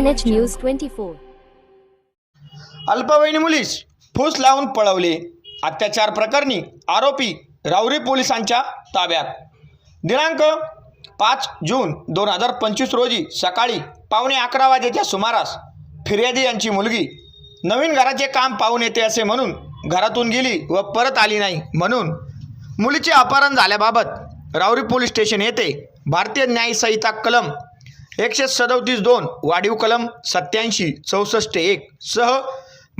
NH news twenty four अल्पवयीन मुलीस फूस लावून पळवले. अत्याचार प्रकरणी आरोपी राऊरी पोलिसांच्या ताब्यात. दिनांक पाच जून दोन हजार पंचवीस रोजी सकाळी पावणे अकरा वाजेच्या सुमारास फिर्यादी यांची मुलगी नवीन घराचे काम पाहून येते असे म्हणून घरातून गेली व परत आली नाही म्हणून मुलीचे अपहरण झाल्याबाबत राऊरी पोलीस स्टेशन येथे भारतीय न्यायसंहिता कलम एकशे सदोतीस दोन वाढीव कलम सत्याऐंशी चौसष्ट एक. सह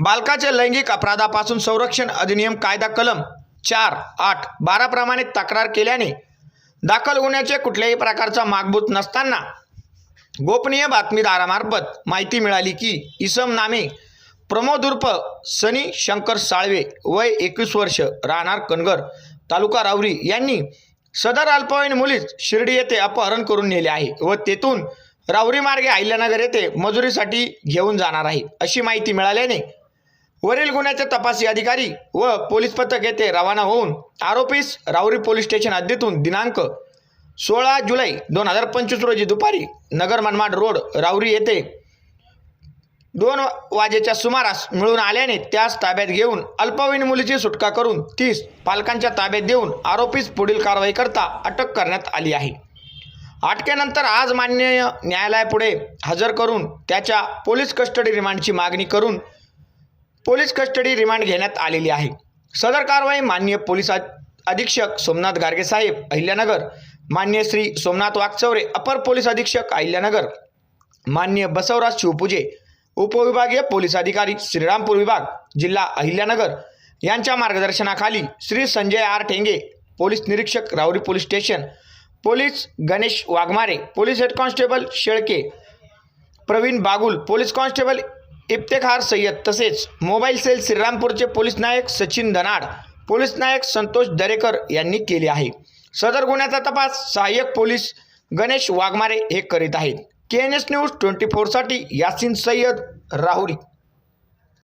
बालकाच्या लैंगिक अपराधापासून संरक्षण अधिनियम कायदा कलम चार आठ बाराप्रमाणे तक्रार केल्याने दाखल होण्याचे कुठल्याही प्रकारचा मागभूत नसताना गोपनीय बातमीदारामार्फत माहिती मिळाली की इसम नामे प्रमोद उर्फ सनी शंकर साळवे वय एकवीस वर्ष राहणार कनगर तालुका रावरी यांनी सदर अल्पवयीन मुलीच शिर्डी येथे अपहरण करून नेले आहे व तेथून रावरी मार्गे अहिल्यानगर येथे मजुरीसाठी घेऊन जाणार आहे अशी माहिती मिळाल्याने वरील गुन्ह्याचे तपासी अधिकारी व पोलीस पथक येथे रवाना होऊन आरोपीस रावरी पोलीस स्टेशन हद्दीतून दिनांक सोळा जुलै दोन हजार पंचवीस रोजी दुपारी नगर मनमाड रोड रावरी येथे दोन वाजेच्या सुमारास मिळून आल्याने त्यास ताब्यात घेऊन अल्पवयीन मुलीची सुटका करून तीस पालकांच्या ताब्यात देऊन आरोपीस पुढील कारवाई करता अटक करण्यात आली आहे. अटकेनंतर आज मान्य न्यायालयापुढे हजर करून त्याच्या पोलीस कस्टडी रिमांडची मागणी करून पोलीस कस्टडी रिमांड घेण्यात आलेली आहे. सदर कारवाई माननीय पोलीस अधीक्षक सोमनाथ गारगे साहेब अहिल्यानगर. मान्य श्री सोमनाथ वागचौरे अपर पोलीस अधीक्षक अहिल्यानगर. मान्य बसवराज शिवपूजे उपविभागीय पोलीस अधिकारी श्रीरामपूर विभाग जिल्हा अहिल्यानगर. यांच्या मार्गदर्शनाखाली श्री संजय आर ठेंगे पोलीस निरीक्षक Rahuri police station police Ganesh Waghmare police head constable Shelke Pravin Bagul police constable Iftekhar Sayyad तसेच मोबाईल सेल श्रीरामपूरचे पोलीस नायक सचिन धनाड पोलीस नायक संतोष दरेकर यांनी केले आहे. सदर गुन्ह्याचा तपास सहाय्यक पोलीस गणेश वाघमारे हे करीत आहेत. K N S news twenty फोरसाठी Yasin Sayyad Rahuri.